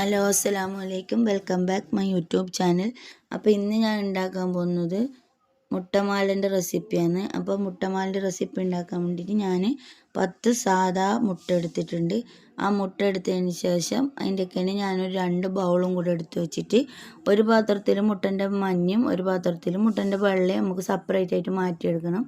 Hello അസ്സാം അലൈക്കും welcome back my YouTube channel. അപ്പോൾ ഇന്ന് ഞാൻ ഉണ്ടാക്കാൻ പോകുന്നത് മുട്ടമാലിന്റെ റെസിപ്പിയാണ്. അപ്പോൾ മുട്ടമാലിന്റെ റെസിപ്പി ഉണ്ടാക്കാൻ വേണ്ടിയിട്ട് ഞാൻ പത്ത് സാധാ മുട്ട എടുത്തിട്ടുണ്ട്. ആ മുട്ട എടുത്തതിന് ശേഷം അതിന്റെയൊക്കെയാണ് ഞാനൊരു രണ്ട് ബൗളും കൂടെ എടുത്ത് വെച്ചിട്ട് ഒരു പാത്രത്തിൽ മുട്ടന്റെ മഞ്ഞയും ഒരു പാത്രത്തിൽ മുട്ടന്റെ വെള്ളയും നമുക്ക് സെപ്പറേറ്റ് ആയിട്ട് മാറ്റിയെടുക്കണം.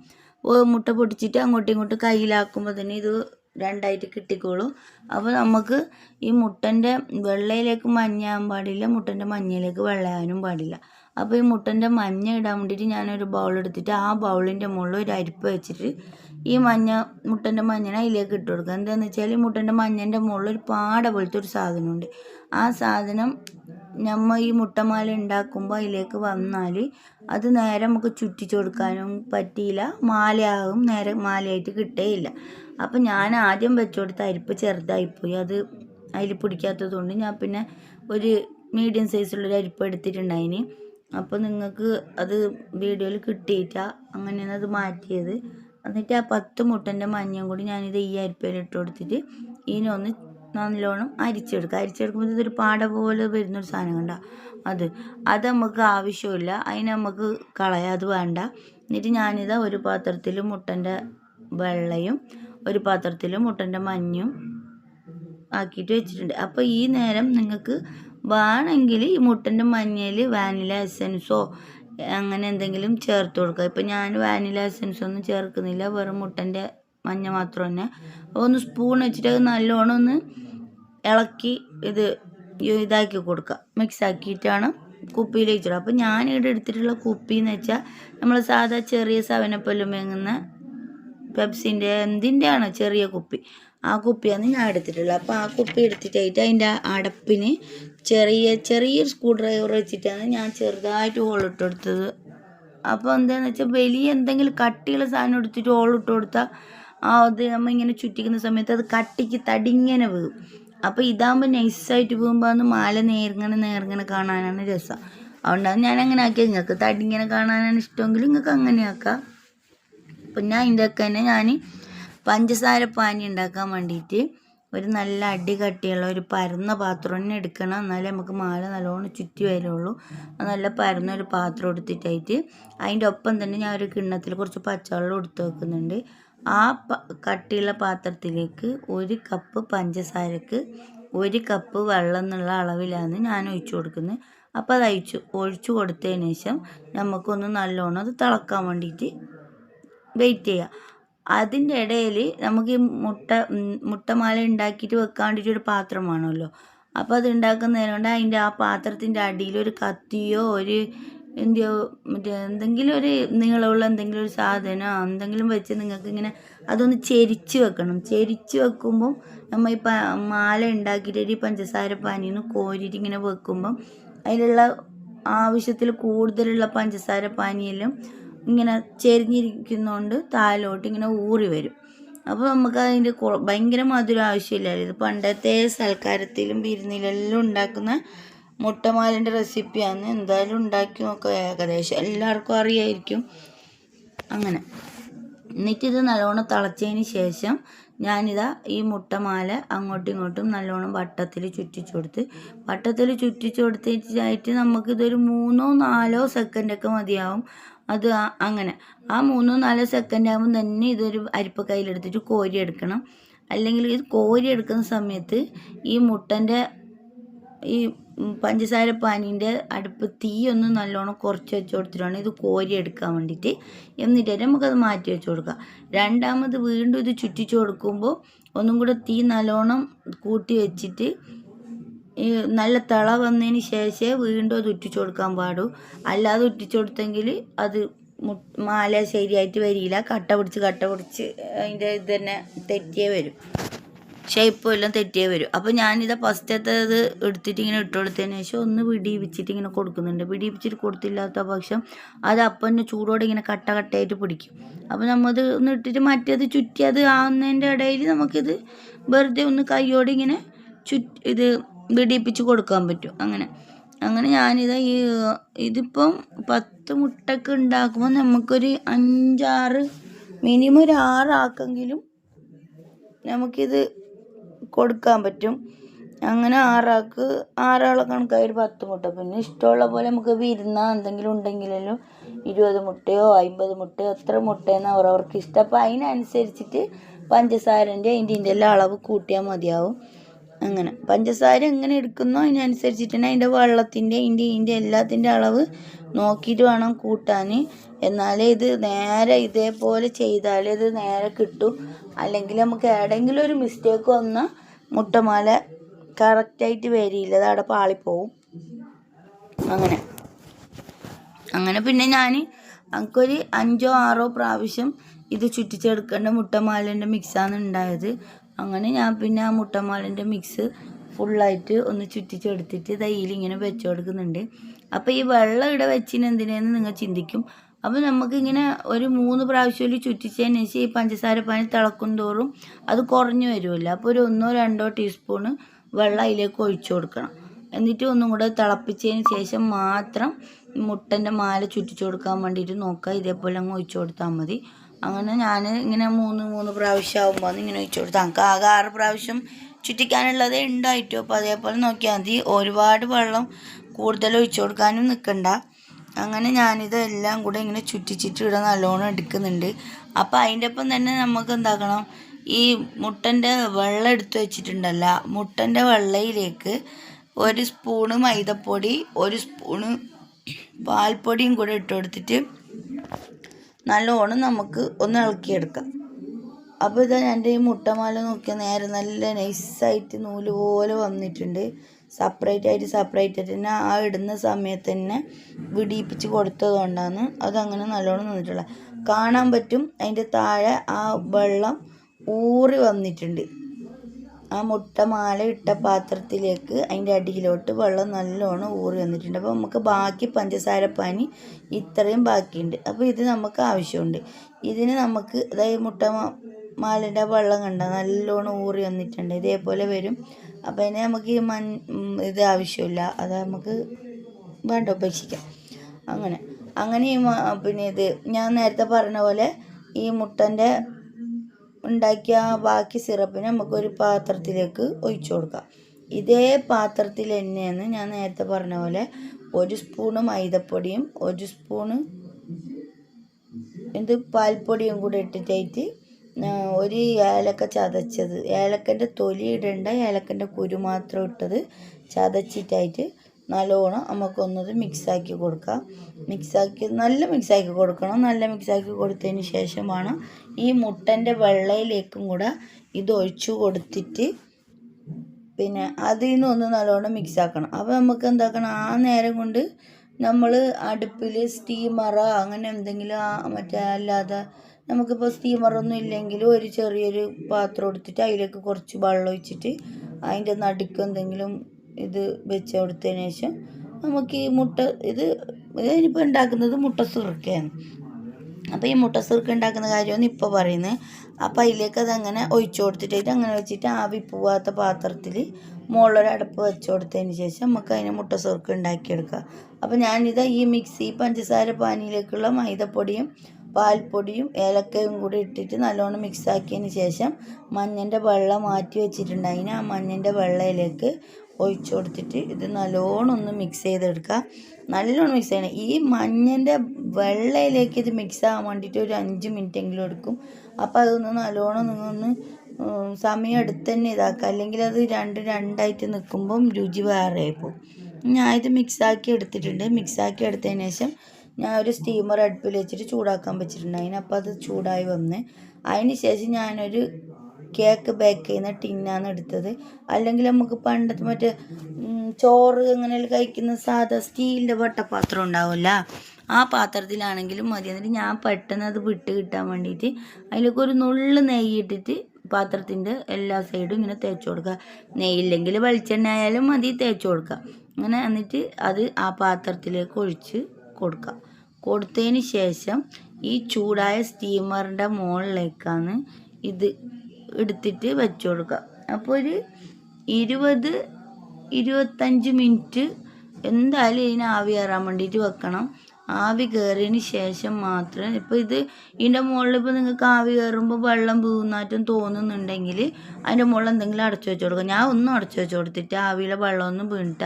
മുട്ട പൊടിച്ചിട്ട് അങ്ങോട്ടും ഇങ്ങോട്ടും കയ്യിലാക്കുമ്പോൾ തന്നെ ഇത് രണ്ടായിട്ട് കിട്ടിക്കോളും. അപ്പോൾ നമുക്ക് ഈ മുട്ടന്റെ വെള്ളയിലേക്ക് മഞ്ഞയാകാൻ പാടില്ല മുട്ടന്റെ മഞ്ഞയിലേക്ക് വെള്ളയാകാനും പാടില്ല. അപ്പോൾ ഈ മുട്ടന്റെ മഞ്ഞ ഇടാൻ വേണ്ടിയിട്ട് ഞാനൊരു ബൗൾ എടുത്തിട്ട് ആ ബൗളിന്റെ മുകളിൽ ഒരു അരിപ്പ് വെച്ചിട്ട് ഈ മഞ്ഞ മുട്ടന്റെ മഞ്ഞനെ അതിലേക്ക് ഇട്ട് കൊടുക്കുക. എന്താണെന്ന് വെച്ചാൽ ഈ മുട്ടന്റെ മഞ്ഞന്റെ മുകളിൽ ഒരു പാട പോലത്തെ ഒരു സാധനമുണ്ട്. ആ സാധനം നമ്മൾ ഈ മുട്ടമാല ഉണ്ടാക്കുമ്പോൾ അതിലേക്ക് വന്നാൽ അത് നേരെ നമുക്ക് ചുറ്റിച്ചു കൊടുക്കാനും പറ്റിയില്ല. മാലയാകും നേരെ മാലയായിട്ട് കിട്ടേയില്ല. അപ്പം ഞാൻ ആദ്യം വെച്ചു കൊടുത്ത അരിപ്പ് ചെറുതായിപ്പോയി അത് അതിൽ പിടിക്കാത്തത് കൊണ്ട് ഞാൻ പിന്നെ ഒരു മീഡിയം സൈസുള്ളൊരു അരിപ്പ് എടുത്തിട്ടുണ്ടായിന്. അപ്പോൾ നിങ്ങൾക്ക് അത് വീഡിയോയിൽ കിട്ടിയിട്ടാ അങ്ങനെയാണ് അത് മാറ്റിയത്. എന്നിട്ട് ആ പത്ത് മുട്ടന്റെ മഞ്ഞയും കൂടി ഞാനിത് ഈ അരിപ്പയിൽ ഇട്ട് കൊടുത്തിട്ട് ഇതിനൊന്ന് നല്ലോണം അരിച്ചെടുക്കുക. അരിച്ചെടുക്കുമ്പോൾ ഇതൊരു പാട പോലെ വരുന്നൊരു സാധനം കണ്ട? അത്. അത് നമുക്ക് ആവശ്യമില്ല. അതിന് നമുക്ക് കളയാം. അത് വേണ്ട. എന്നിട്ട് ഞാനിതാ ഒരു പാത്രത്തിൽ മുട്ടന്റെ വെള്ളയും ഒരു പാത്രത്തിൽ മുട്ടന്റെ മഞ്ഞും ആക്കിയിട്ട് വെച്ചിട്ടുണ്ട്. അപ്പോൾ ഈ നേരം നിങ്ങൾക്ക് വേണമെങ്കിൽ ഈ മുട്ടന്റെ മഞ്ഞയിൽ വാനില എസൻസോ അങ്ങനെ എന്തെങ്കിലും ചേർത്ത് കൊടുക്കുക. ഇപ്പം ഞാൻ വാനില എസൻസ് ഒന്നും ചേർക്കുന്നില്ല. വെറും മുട്ടന്റെ മഞ്ഞ മാത്രം തന്നെ. ഒന്ന് സ്പൂൺ വെച്ചിട്ട് നല്ലോണം ഒന്ന് ഇളക്കി ഇത് ഇതാക്കി കൊടുക്കുക. മിക്സ് ആക്കിയിട്ടാണ് കുപ്പിയിൽ വെച്ചിടുക അപ്പോൾ ഞാനിവിടെ എടുത്തിട്ടുള്ള കുപ്പി എന്ന് വെച്ചാൽ നമ്മൾ സാധാ ചെറിയ സവനപ്പല്ലും മേങ്ങുന്ന പെപ്സിന്റെ എന്തിന്റെയാണ് ചെറിയ കുപ്പി. ആ കുപ്പിയാണ് ഞാൻ എടുത്തിട്ടുള്ളത്. അപ്പോൾ ആ കുപ്പി എടുത്തിട്ടായിട്ട് അതിന്റെ അടപ്പിന് ചെറിയ ചെറിയൊരു സ്ക്രൂ ഡ്രൈവർ വെച്ചിട്ടാണ് ഞാൻ ചെറുതായിട്ട് ഹോൾ ഇട്ട് കൊടുത്തത്. അപ്പോൾ എന്താണെന്ന് വെച്ചാൽ വലിയ എന്തെങ്കിലും കട്ടിയുള്ള സാധനം എടുത്തിട്ട് ഹോൾ ഇട്ട് കൊടുത്താൽ ആ അത് നമ്മൾ ഇങ്ങനെ ചുറ്റിക്കുന്ന സമയത്ത് അത് കട്ടിക്ക് തടിങ്ങനെ വീഴും. അപ്പോൾ ഇതാകുമ്പോൾ നൈസായിട്ട് വീകുമ്പോൾ അന്ന് മാല നേർങ്ങനെ നേർങ്ങനെ കാണാനാണ് രസം. അതുകൊണ്ടാണ് ഞാൻ അങ്ങനെ ആക്കിയത്. നിങ്ങൾക്ക് തടിങ്ങനെ കാണാനാണ് ഇഷ്ടമെങ്കിൽ നിങ്ങൾക്ക് അങ്ങനെ ആക്കാം. അപ്പം ഞാൻ ഇതിന്റെ ഒക്കെ തന്നെ ഞാൻ പഞ്ചസാര പാനി ഉണ്ടാക്കാൻ വേണ്ടിയിട്ട് ഒരു നല്ല അടി കട്ടിയുള്ള ഒരു പരന്ന പാത്രം തന്നെ എടുക്കണം. എന്നാലേ നമുക്ക് മാല നല്ലോണം ചുറ്റി വരുള്ളൂ നല്ല പരന്ന ഒരു പാത്രം എടുത്തിട്ടായിട്ട് അതിന്റെ ഒപ്പം തന്നെ ഞാൻ ഒരു കിണ്ണത്തിൽ കുറച്ച് പച്ചവെള്ളം എടുത്ത് വെക്കുന്നുണ്ട്. ആ കട്ടിയുള്ള പാത്രത്തിലേക്ക് ഒരു കപ്പ് പഞ്ചസാരക്ക് ഒരു കപ്പ് വെള്ളം എന്നുള്ള അളവിലാണ് ഞാൻ ഒഴിച്ചു കൊടുക്കുന്നത്. അപ്പോൾ അത് അഴിച്ചു ഒഴിച്ചു കൊടുത്തതിന് ശേഷം നമുക്കൊന്ന് നല്ലോണം അത് തിളക്കാൻ വേണ്ടിയിട്ട് വെയിറ്റ് ചെയ്യുക അതിന്റെ ഇടയിൽ നമുക്ക് ഈ മുട്ട മുട്ടമാല ഉണ്ടാക്കിയിട്ട് വെക്കാൻ വേണ്ടിയിട്ട് ഒരു പാത്രം വേണമല്ലോ. അപ്പോൾ അത് ഉണ്ടാക്കുന്നതിന് കൊണ്ട് അതിന്റെ ആ പാത്രത്തിന്റെ അടിയിൽ ഒരു കത്തിയോ ഒരു എന്തിയോ മറ്റേ എന്തെങ്കിലും ഒരു നീളമുള്ള എന്തെങ്കിലും ഒരു സാധനമോ എന്തെങ്കിലും വെച്ച് നിങ്ങൾക്ക് ഇങ്ങനെ അതൊന്ന് ചെരിച്ച് വെക്കണം. ചെരിച്ച് വെക്കുമ്പം നമ്മൾ ഈ മാല ഉണ്ടാക്കിയിട്ട് ഈ പഞ്ചസാര പാനീന്ന് കോരിയിട്ട് ഇങ്ങനെ വെക്കുമ്പം അതിലുള്ള ആവശ്യത്തിൽ കൂടുതലുള്ള പഞ്ചസാര പാനിയെല്ലാം ഇങ്ങനെ ചെരിഞ്ഞിരിക്കുന്നതുകൊണ്ട് താഴോട്ട് ഇങ്ങനെ ഊറി വരും. അപ്പോൾ നമുക്ക് അതിന്റെ ഭയങ്കര മധുരം ആവശ്യമില്ലായിരുന്നു ഇത് പണ്ടത്തെ സൽക്കാരത്തിലും വിരുന്നിലെല്ലാം ഉണ്ടാക്കുന്ന മുട്ടമാലിന്റെ റെസിപ്പിയാണ്. എന്തായാലും ഉണ്ടാക്കി നോക്കുക ഏകദേശം എല്ലാവർക്കും അറിയായിരിക്കും. അങ്ങനെ. എന്നിട്ടിത് നല്ലോണം തിളച്ചതിന് ശേഷം ഞാനിതാ ഈ മുട്ടമാല അങ്ങോട്ടും ഇങ്ങോട്ടും നല്ലോണം വട്ടത്തിൽ ചുറ്റിച്ചു കൊടുത്ത് വട്ടത്തിൽ ചുറ്റിച്ചു കൊടുത്തിട്ടായിട്ട് നമുക്കിതൊരു മൂന്നോ നാലോ സെക്കൻഡൊക്കെ മതിയാവും. അത് അങ്ങനെ. ആ മൂന്നോ നാലോ സെക്കൻഡ് ആകുമ്പോൾ തന്നെ ഇതൊരു അരിപ്പ കയ്യിലെടുത്തിട്ട് കോരി എടുക്കണം. അല്ലെങ്കിൽ ഇത് കോരി എടുക്കുന്ന സമയത്ത് ഈ മുട്ടന്റെ ഈ പഞ്ചസാര പാനീന്റെ അടുപ്പ് തീ ഒന്ന് നല്ലോണം കുറച്ച് വെച്ച് കൊടുത്തിട്ടാണ് ഇത് കോരി എടുക്കാൻ വേണ്ടിയിട്ട്. എന്നിട്ട് നമുക്കത് മാറ്റി വെച്ച് കൊടുക്കാം. രണ്ടാമത് വീണ്ടും ഇത് ചുറ്റിച്ച് കൊടുക്കുമ്പോൾ ഒന്നും കൂടെ തീ നല്ലോണം കൂട്ടി വെച്ചിട്ട് ഈ നല്ല തിള വന്നതിന് ശേഷമേ വീണ്ടും അത് ഉറ്റിച്ചു കൊടുക്കാൻ പാടൂ അല്ലാതെ ഉറ്റിച്ചു കൊടുത്തെങ്കിൽ അത് മാല ശരിയായിട്ട് വരില്ല. കട്ട പിടിച്ച് കട്ട പിടിച്ച് അതിന്റെ ഇത് തന്നെ തെറ്റിയേ വരും. ഷേപ്പും എല്ലാം തെറ്റിയേ വരും. അപ്പോൾ ഞാനിത് ഫസ്റ്റത്തെ ഇത് എടുത്തിട്ട് ഇങ്ങനെ ഇട്ട് കൊടുത്തതിന് ശേഷം ഒന്ന് പിടിപ്പിച്ചിട്ട് ഇങ്ങനെ കൊടുക്കുന്നുണ്ട്. പിടിപ്പിച്ചിട്ട് കൊടുത്തില്ലാത്ത പക്ഷം അത് അപ്പം തന്നെ ചൂടോടെ ഇങ്ങനെ കട്ട കട്ടയായിട്ട് പിടിക്കും. അപ്പോൾ നമ്മത് ഒന്ന് ഇട്ടിട്ട് മറ്റേത് ചുറ്റി അത് ആവുന്നതിന്റെ ഇടയിൽ നമുക്കിത് വെറുതെ ഒന്ന് കൈയോടെ ഇങ്ങനെ ചുറ്റ് ഇത് പിടിപ്പിച്ച് കൊടുക്കാൻ പറ്റും. അങ്ങനെ. അങ്ങനെ ഞാനിത് ഈ ഇതിപ്പം പത്ത് മുട്ടക്ക് ഉണ്ടാക്കുമ്പോൾ നമുക്കൊരു അഞ്ചാറ് മിനിമം ഒരു ആറാക്കെങ്കിലും നമുക്കിത് കൊടുക്കാൻ പറ്റും. അങ്ങനെ ആറാക്ക് ആറാളെ കണക്കായി ഒരു പത്ത് മുട്ട. പിന്നെ ഇഷ്ടമുള്ള പോലെ നമുക്ക് വിരുന്ന എന്തെങ്കിലും ഉണ്ടെങ്കിലും ഇരുപത് മുട്ടയോ അമ്പത് മുട്ടയോ എത്ര മുട്ടയെന്ന് അവരവർക്ക് ഇഷ്ടം. അപ്പം അതിനനുസരിച്ചിട്ട് പഞ്ചസാരന്റെ അതിന്റെ ഇതിന്റെ എല്ലാം അളവ് കൂട്ടിയാൽ മതിയാവും. അങ്ങനെ. പഞ്ചസാര എങ്ങനെ എടുക്കുന്നോ അതിനനുസരിച്ചിട്ട് തന്നെ അതിന്റെ വെള്ളത്തിന്റെ ഇതിന്റെ ഇതിന്റെ എല്ലാത്തിന്റെ അളവ് നോക്കിയിട്ട് വേണം കൂട്ടാൻ എന്നാലേ ഇത് നേരെ ഇതേപോലെ ചെയ്താലേ ഇത് നേരെ കിട്ടും. അല്ലെങ്കിൽ നമുക്ക് ഏതെങ്കിലും ഒരു മിസ്റ്റേക്ക് വന്നാൽ മുട്ടമാല കറക്റ്റായിട്ട് വരില്ല അത് അവിടെ പാളിപ്പോവും. അങ്ങനെ. അങ്ങനെ പിന്നെ ഞാൻ എനിക്കൊരു അഞ്ചോ ആറോ പ്രാവശ്യം ഇത് ചുറ്റിച്ചെടുക്കേണ്ട മുട്ടമാലേന്റെ മിക്സാണ് ഉണ്ടായത്. അങ്ങനെ ഞാൻ പിന്നെ ആ മുട്ടമാലിന്റെ മിക്സ് ഫുള്ളായിട്ട് ഒന്ന് ചുറ്റിച്ചെടുത്തിട്ട് ഇങ്ങനെ വെച്ചു കൊടുക്കുന്നുണ്ട് അപ്പോൾ ഈ വെള്ളം ഇവിടെ വെച്ചിന് എന്തിനാന്ന് നിങ്ങൾ ചിന്തിക്കും. അപ്പോൾ നമുക്കിങ്ങനെ ഒരു മൂന്ന് പ്രാവശ്യം ചുറ്റിച്ചതിന് ശേഷം ഈ പഞ്ചസാര പാനി തിളക്കും തോറും അത് കുറഞ്ഞു വരുമല്ലോ അപ്പോൾ ഒരു ഒന്നോ രണ്ടോ ടീസ്പൂണ് വെള്ളം അതിലേക്ക് ഒഴിച്ചു കൊടുക്കണം. എന്നിട്ട് ഒന്നും കൂടെ തിളപ്പിച്ചതിന് ശേഷം മാത്രം മുട്ടന്റെ മാല ചുറ്റിച്ചു കൊടുക്കാൻ വേണ്ടിയിട്ട് നോക്കുക. ഇതേപോലെ അങ്ങ് ഒഴിച്ചു കൊടുത്താൽ മതി. അങ്ങനെ ഞാൻ ഇങ്ങനെ മൂന്ന് മൂന്ന് പ്രാവശ്യം ആകുമ്പോൾ ഇങ്ങനെ ഒഴിച്ചു കൊടുത്തു. നമുക്ക് ആകെ ആറ് പ്രാവശ്യം ചുറ്റിക്കാനുള്ളതേ ഉണ്ടായിട്ടു അപ്പോൾ അതേപോലെ നോക്കിയാൽ മതി. ഒരുപാട് വെള്ളം കൂടുതൽ ഒഴിച്ചു കൊടുക്കാനും നിൽക്കണ്ട അങ്ങനെ ഞാനിതെല്ലാം കൂടെ ഇങ്ങനെ ചുറ്റിച്ചിട്ട് ഇവിടെ നല്ലോണം എടുക്കുന്നുണ്ട്. അപ്പോൾ അതിന്റെ ഒപ്പം തന്നെ നമുക്ക് എന്താക്കണം? ഈ മുട്ടന്റെ വെള്ളം എടുത്തു വെച്ചിട്ടുണ്ടല്ല. മുട്ടന്റെ വെള്ളയിലേക്ക് ഒരു സ്പൂണ് മൈദപ്പൊടി ഒരു സ്പൂണ് പാൽപ്പൊടിയും കൂടെ ഇട്ട് കൊടുത്തിട്ട് നല്ലോണം നമുക്ക് ഒന്ന് ഇളക്കിയെടുക്കാം. അപ്പോൾ ഇതാ എന്റെ ഈ മുട്ടമാല നോക്കിയാൽ നേരെ നല്ല നൈസായിട്ട് നൂൽ പോലെ വന്നിട്ടുണ്ട്. സെപ്പറേറ്റ് ആയിട്ട് സെപ്പറേറ്റ് ആയിട്ട്. തന്നെ ആ ഇടുന്ന സമയത്ത് തന്നെ വിടിയിപ്പിച്ച് കൊടുത്തത് കൊണ്ടാണ് അതങ്ങനെ നല്ലോണം നിന്നിട്ടുള്ളത്. കാണാൻ പറ്റും അതിന്റെ താഴെ ആ വെള്ളം ഊറി വന്നിട്ടുണ്ട്. ആ മുട്ട മാല ഇട്ട പാത്രത്തിലേക്ക് അതിന്റെ അടിയിലോട്ട് വെള്ളം നല്ലോണം ഊറി വന്നിട്ടുണ്ട്. അപ്പോൾ നമുക്ക് ബാക്കി പഞ്ചസാര പാനി ഇത്രയും ബാക്കിയുണ്ട്. അപ്പോൾ ഇത് നമുക്ക് ആവശ്യമുണ്ട്. ഇതിന് നമുക്ക് അതായത് മുട്ട മാലിന്റെ വെള്ളം കണ്ട നല്ലോണം ഊറി വന്നിട്ടുണ്ട്. ഇതേപോലെ വരും. അപ്പോൾ അതിന് നമുക്ക് ഈ ഇത് ആവശ്യമില്ല. അത് നമുക്ക് വേണ്ട ഉപേക്ഷിക്കാം. അങ്ങനെ. അങ്ങനെ ഈ പിന്നെ ഇത് ഞാൻ നേരത്തെ പറഞ്ഞ പോലെ ഈ മുട്ടന്റെ ഉണ്ടാക്കിയ ബാക്കി സിറപ്പ് നമുക്കൊരു പാത്രത്തിലേക്ക് ഒഴിച്ചു കൊടുക്കാം. ഇതേ പാത്രത്തിൽ തന്നെയാണ് ഞാൻ നേരത്തെ പറഞ്ഞ പോലെ ഒരു സ്പൂണ് മൈദപ്പൊടിയും ഒരു സ്പൂണ് ഇത് പാൽപ്പൊടിയും കൂടെ ഇട്ടിട്ടായിട്ട് ഒരു ഏലക്ക ചതച്ചത്. ഏലക്കന്റെ തൊലി ഇടേണ്ട ഏലക്കന്റെ കുരു മാത്രം ഇട്ടത് ചതച്ചിട്ടായിട്ട് നല്ലോണം നമുക്കൊന്നത് മിക്സാക്കി കൊടുക്കാം. മിക്സാക്കി നല്ല മിക്സാക്കി കൊടുക്കണം. നല്ല മിക്സാക്കി കൊടുത്തതിന് ശേഷമാണ് ഈ മുട്ടന്റെ വെള്ളയിലേക്കും കൂടെ ഇത് ഒഴിച്ചു കൊടുത്തിട്ട് പിന്നെ അതിൽ നിന്ന് ഒന്ന് നല്ലോണം മിക്സാക്കണം. അപ്പോൾ നമുക്ക് എന്താക്കണം? ആ നേരം കൊണ്ട് നമ്മൾ അടുപ്പിൽ സ്റ്റീമറ അങ്ങനെ എന്തെങ്കിലും മറ്റേ അല്ലാതെ നമുക്കിപ്പോൾ സ്റ്റീമറൊന്നും ഇല്ലെങ്കിൽ ഒരു ചെറിയൊരു പാത്രം എടുത്തിട്ട് അതിലേക്ക് കുറച്ച് വെള്ളം ഒഴിച്ചിട്ട് അതിന്റെ നടുക്ക് എന്തെങ്കിലും ഇത് വെച്ച് കൊടുത്തതിന് ശേഷം നമുക്ക് ഈ മുട്ട ഇത് ഇതിനിപ്പോൾ ഉണ്ടാക്കുന്നത് മുട്ട സുറുക്കയാണ്. അപ്പോൾ ഈ മുട്ട സുറുക്ക ഉണ്ടാക്കുന്ന കാര്യമാണ് ഇപ്പോൾ പറയുന്നത്. അപ്പോൾ അതിലേക്ക് അതങ്ങനെ ഒഴിച്ചു കൊടുത്തിട്ട് അങ്ങനെ വെച്ചിട്ട് ആവി പോവാത്ത പാത്രത്തിൽ മുകളിലൊരു അടുപ്പ് വെച്ച് കൊടുത്തതിന് ശേഷം നമുക്ക് അതിനെ മുട്ട സുറുക്ക ഉണ്ടാക്കിയെടുക്കാം. അപ്പോൾ ഞാനിത് ഈ മിക്സി പഞ്ചസാര പാനിയിലേക്കുള്ള മൈദപ്പൊടിയും പാൽപ്പൊടിയും ഏലക്കയും കൂടി ഇട്ടിട്ട് നല്ലോണം മിക്സാക്കിയതിന് ശേഷം മഞ്ഞന്റെ വെള്ളം മാറ്റി വെച്ചിട്ടുണ്ടായിന് ആ മഞ്ഞന്റെ വെള്ളയിലേക്ക് ഒഴിച്ചു കൊടുത്തിട്ട് ഇത് നല്ലോണം ഒന്ന് മിക്സ് ചെയ്തെടുക്കുക. നല്ലോണം മിക്സ് ചെയ്യണം. ഈ മഞ്ഞന്റെ വെള്ളയിലേക്ക് ഇത് മിക്സ് ആകാൻ വേണ്ടിയിട്ട് ഒരു അഞ്ച് മിനിറ്റ് എങ്കിലും എടുക്കും. അപ്പോൾ അതൊന്ന് നല്ലോണം നിങ്ങളൊന്ന് സമയം എടുത്ത് തന്നെ ഇതാക്കുക. അല്ലെങ്കിൽ അത് രണ്ട് രണ്ടായിട്ട് നിൽക്കുമ്പം രുചി വേറെ പോകും. ഞാൻ ഇത് മിക്സാക്കി എടുത്തിട്ടുണ്ട്. മിക്സാക്കി എടുത്തതിന് ശേഷം ഞാൻ ഒരു സ്റ്റീമർ അടുപ്പിൽ വെച്ചിട്ട് ചൂടാക്കാൻ വെച്ചിട്ടുണ്ട്. അതിനപ്പോൾ അത് ചൂടായി വന്ന്. അതിന് ശേഷം ഞാനൊരു കേക്ക് ബേക്ക് ചെയ്യുന്ന ടിന്നാണ് എടുത്തത്. അല്ലെങ്കിൽ നമുക്ക് പണ്ടത്തെ മറ്റേ ചോറ് അങ്ങനെ കഴിക്കുന്ന സാധാ സ്റ്റീലിന്റെ വട്ടപാത്രം ഉണ്ടാവില്ല ആ പാത്രത്തിലാണെങ്കിലും മതി. എന്നിട്ട് ഞാൻ പെട്ടെന്ന് അത് വിട്ട് കിട്ടാൻ വേണ്ടിയിട്ട് അതിലേക്ക് ഒരു നുള്ള് നെയ്യ് ഇട്ടിട്ട് പാത്രത്തിന്റെ എല്ലാ സൈഡും ഇങ്ങനെ തേച്ച് കൊടുക്കുക. നെയ്യില്ലെങ്കിൽ വെളിച്ചെണ്ണ ആയാലും മതി തേച്ച് കൊടുക്കുക. അങ്ങനെ എന്നിട്ട് അത് ആ പാത്രത്തിലേക്ക് ഒഴിച്ച് കൊടുക്കുക. കൊടുത്തതിന് ശേഷം ഈ ചൂടായ സ്റ്റീമറിന്റെ മുകളിലേക്കാണ് ഇത് എടുത്തിട്ട് വെച്ചു കൊടുക്കുക. അപ്പോൾ ഒരു ഇരുപത് ഇരുപത്തഞ്ച് മിനിറ്റ് എന്തായാലും ഇതിന് ആവി കയറാൻ വേണ്ടിയിട്ട് വെക്കണം. ആവി കയറിയതിന് ശേഷം മാത്രം ഇപ്പോൾ ഇത് ഇതിന്റെ മുകളിൽ ഇപ്പോൾ നിങ്ങൾക്ക് ആവി കയറുമ്പോൾ വെള്ളം വീണാറ്റും തോന്നുന്നുണ്ടെങ്കിൽ അതിന്റെ മുകളിൽ എന്തെങ്കിലും അടച്ചു വെച്ച് കൊടുക്കുക. ഞാൻ ഒന്നും അടച്ചു വെച്ച് കൊടുത്തിട്ട് ആവിയിലെ വെള്ളമൊന്നും വീണിട്ട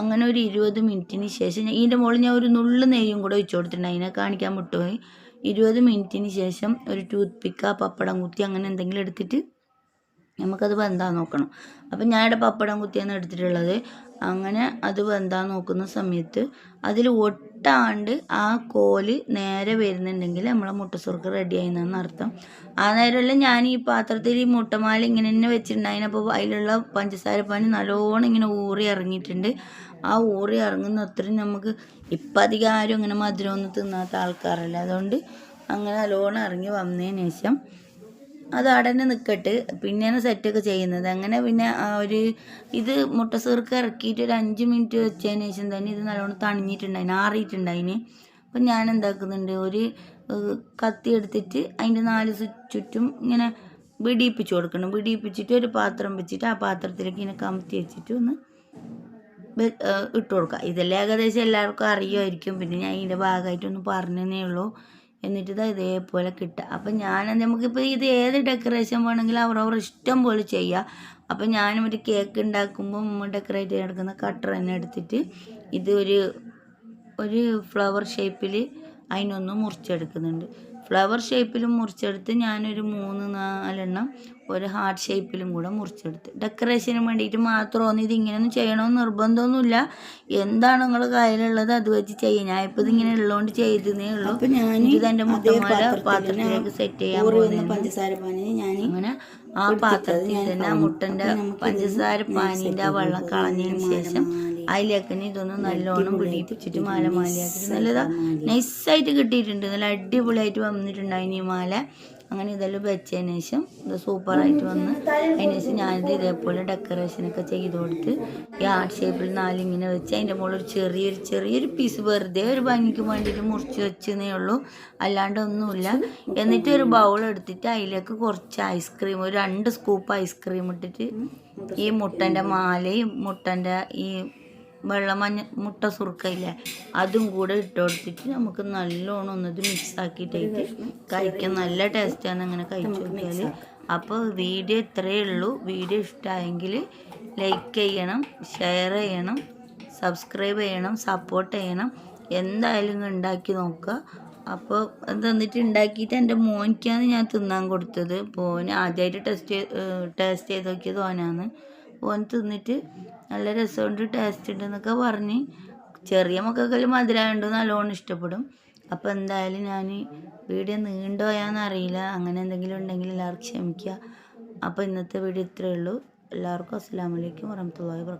അങ്ങനെ ഒരു ഇരുപത് മിനിറ്റിന് ശേഷം ഇതിന്റെ മുകളിൽ ഞാൻ ഒരു നുള്ളു നെയ്യും കൂടെ ഒഴിച്ചു കൊടുത്തിട്ടുണ്ട്. അതിനെ കാണിക്കാൻ വിട്ടുപോയി. ഇരുപത് മിനിറ്റിന് ശേഷം ഒരു ടൂത്ത് പിക്ക പപ്പടം കുത്തി അങ്ങനെ എന്തെങ്കിലും എടുത്തിട്ട് നമുക്കത് വെന്താൻ നോക്കണം. അപ്പം ഞാൻ ഇവിടെ പപ്പടം കുത്തിയാണ് എടുത്തിട്ടുള്ളത്. അങ്ങനെ അത് വെന്താൻ നോക്കുന്ന സമയത്ത് അതിൽ ഒട്ടാണ്ട് ആ കോൽ നേരെ വരുന്നുണ്ടെങ്കിൽ നമ്മളെ മുട്ടസുറുക്ക് റെഡി ആയിന്നാണ് അർത്ഥം. ആ നേരമല്ല ഞാൻ ഈ പാത്രത്തിൽ ഈ മുട്ടമാല ഇങ്ങനെ തന്നെ വെച്ചിട്ടുണ്ടായിന്. അപ്പോൾ അതിലുള്ള പഞ്ചസാര പാനി നല്ലോണം ഇങ്ങനെ ഊറി ഇറങ്ങിയിട്ടുണ്ട്. ആ ഊറി ഇറങ്ങുന്ന അത്രയും നമുക്ക് ഇപ്പം അധികം ആരും അങ്ങനെ മധുരമൊന്നും തിന്നാത്ത ആൾക്കാരല്ല. അതുകൊണ്ട് അങ്ങനെ നല്ലോണം ഇറങ്ങി വന്നതിന് ശേഷം അത് അടനെ നിൽക്കട്ട് പിന്നെയാണ് സെറ്റൊക്കെ ചെയ്യുന്നത്. അങ്ങനെ പിന്നെ ഒരു ഇത് മുട്ട സീർക്ക് ഇറക്കിയിട്ട് ഒരു അഞ്ച് മിനിറ്റ് വെച്ചതിന് ശേഷം തന്നെ ഇത് നല്ലോണം തണിഞ്ഞിട്ടുണ്ടായിന് ആറിയിട്ടുണ്ടായിന്. അപ്പം ഞാൻ എന്താക്കുന്നുണ്ട് ഒരു കത്തി എടുത്തിട്ട് അതിന്റെ നാല് ചുറ്റും ഇങ്ങനെ വിടിയിപ്പിച്ച് കൊടുക്കണം. വിടിയിപ്പിച്ചിട്ട് ഒരു പാത്രം വെച്ചിട്ട് ആ പാത്രത്തിലേക്ക് ഇങ്ങനെ കമത്തി വെച്ചിട്ട് ഒന്ന് ഇട്ട് കൊടുക്കുക ഇതെല്ലാം ഏകദേശം എല്ലാവർക്കും അറിയുമായിരിക്കും. പിന്നെ ഞാൻ ഇതിന്റെ ഭാഗമായിട്ടൊന്ന് പറഞ്ഞതേ ഉള്ളൂ. എന്നിട്ട് ഇത് ഇതേപോലെ കിട്ടുക അപ്പം ഞാൻ നമുക്കിപ്പോൾ ഇത് ഏത് ഡെക്കറേഷൻ വേണമെങ്കിലും അവരവർ ഇഷ്ടം പോലെ ചെയ്യുക അപ്പം ഞാനും ഒരു കേക്ക് ഉണ്ടാക്കുമ്പോൾ ഡെക്കറേറ്റ് ചെയ്ത് എടുക്കുന്ന കട്ടർ തന്നെ എടുത്തിട്ട് ഇത് ഒരു ഒരു ഫ്ലവർ ഷേപ്പിൽ അതിനൊന്ന് മുറിച്ചെടുക്കുന്നുണ്ട്. ഫ്ലവർ ഷേപ്പിലും മുറിച്ചെടുത്ത് ഞാനൊരു മൂന്ന് നാലെണ്ണം ഒരു ഹാർട്ട് ഷേപ്പിലും കൂടെ മുറിച്ചെടുത്ത്. ഡെക്കറേഷന് വേണ്ടിയിട്ട് മാത്രമൊന്നും ഇത് ഇങ്ങനെയൊന്നും ചെയ്യണമെന്ന് നിർബന്ധമൊന്നുമില്ല. എന്താണ് നിങ്ങൾ കയ്യിലുള്ളത് അത് വെച്ച് ചെയ്യാം. ഞാൻ ഇപ്പോൾ ഇതിങ്ങനെ ഉള്ളതുകൊണ്ട് ചെയ്തതേ ഉള്ളൂ. അപ്പം ഞാൻ ഇത് എന്റെ മുട്ടമാല പാത്രത്തിലേക്ക് സെറ്റ് ചെയ്യാൻ പഞ്ചസാര പാനി ഞാൻ അങ്ങനെ ആ പാത്രത്തിൽ തന്നെ ആ മുട്ടന്റെ പഞ്ചസാര പാനിന്റെ ആ വെള്ളം കളഞ്ഞതിന് ശേഷം അതിലേക്ക് തന്നെ ഇതൊന്ന് നല്ലോണം പിടിപ്പിച്ചിട്ട് മാല മാലയാക്കിയിട്ട് നല്ലതാ നൈസായിട്ട് കിട്ടിയിട്ടുണ്ട്. നല്ല അടിപൊളിയായിട്ട് വന്നിട്ടുണ്ടായിന് ഈ മാല. അങ്ങനെ ഇതെല്ലാം വെച്ചതിന് ശേഷം ഇത് സൂപ്പറായിട്ട് വന്ന് അതിന് ശേഷം ഞാനിത് ഇതേപോലെ ഡെക്കറേഷനൊക്കെ ചെയ്ത് കൊടുത്ത് ഈ ആർട്ട് ഷേപ്പിൽ നാലിങ്ങനെ വെച്ച് അതിന്റെ മുകളിൽ ഒരു ചെറിയൊരു ചെറിയൊരു പീസ് വെറുതെ ഒരു ഭംഗിക്ക് വേണ്ടിയിട്ട് മുറിച്ച് വെച്ചെന്നേ ഉള്ളൂ. അല്ലാണ്ടൊന്നുമില്ല. എന്നിട്ട് ഒരു ബൗൾ എടുത്തിട്ട് അതിലേക്ക് കുറച്ച് ഐസ്ക്രീം ഒരു രണ്ട് സ്കൂപ്പ് ഐസ്ക്രീം ഇട്ടിട്ട് ഈ മുട്ടന്റെ മാലയും മുട്ടന്റെ ഈ വെള്ള മഞ്ഞ മുട്ട സുറുക്കയില്ലേ? അതും കൂടെ ഇട്ട് കൊടുത്തിട്ട് നമുക്ക് നല്ലോണം ഒന്നത് മിക്സ് ആക്കിയിട്ടായിട്ട് കഴിക്കാൻ നല്ല ടേസ്റ്റാണ് അങ്ങനെ കഴിച്ചു നോക്കിയാൽ അപ്പോൾ വീഡിയോ ഇത്രയേ ഉള്ളൂ. വീഡിയോ ഇഷ്ടമായെങ്കിൽ ലൈക്ക് ചെയ്യണം ഷെയർ ചെയ്യണം സബ്സ്ക്രൈബ് ചെയ്യണം സപ്പോർട്ട് ചെയ്യണം. എന്തായാലും ഉണ്ടാക്കി നോക്കുക. അപ്പോൾ തന്നിട്ട് ഉണ്ടാക്കിയിട്ട് എന്റെ മോനിക്കാണ് ഞാൻ തിന്നാൻ കൊടുത്തത്. മോന് ആദ്യമായിട്ട് ടെസ്റ്റ് ടേസ്റ്റ് ചെയ്ത് നോക്കിയത് ഓനാണ്. ഓൻ തിന്നിട്ട് നല്ല രസമുണ്ട് ടേസ്റ്റ് ഉണ്ടെന്നൊക്കെ പറഞ്ഞ്. ചെറിയ മക്കൾക്കെല്ലാം മധുരമുണ്ട് നല്ലോണം ഇഷ്ടപ്പെടും. അപ്പോൾ എന്തായാലും ഞാൻ വീഡിയോ നീണ്ടുപോയാന്നറിയില്ല അങ്ങനെ എന്തെങ്കിലും ഉണ്ടെങ്കിൽ എല്ലാവർക്കും ക്ഷമിക്കുക. അപ്പോൾ ഇന്നത്തെ വീഡിയോ ഇത്രയേ ഉള്ളൂ. എല്ലാവർക്കും അസ്സാം വലൈക്കും വറഹമത്തുള്ളാഹി വർക്കാത്തു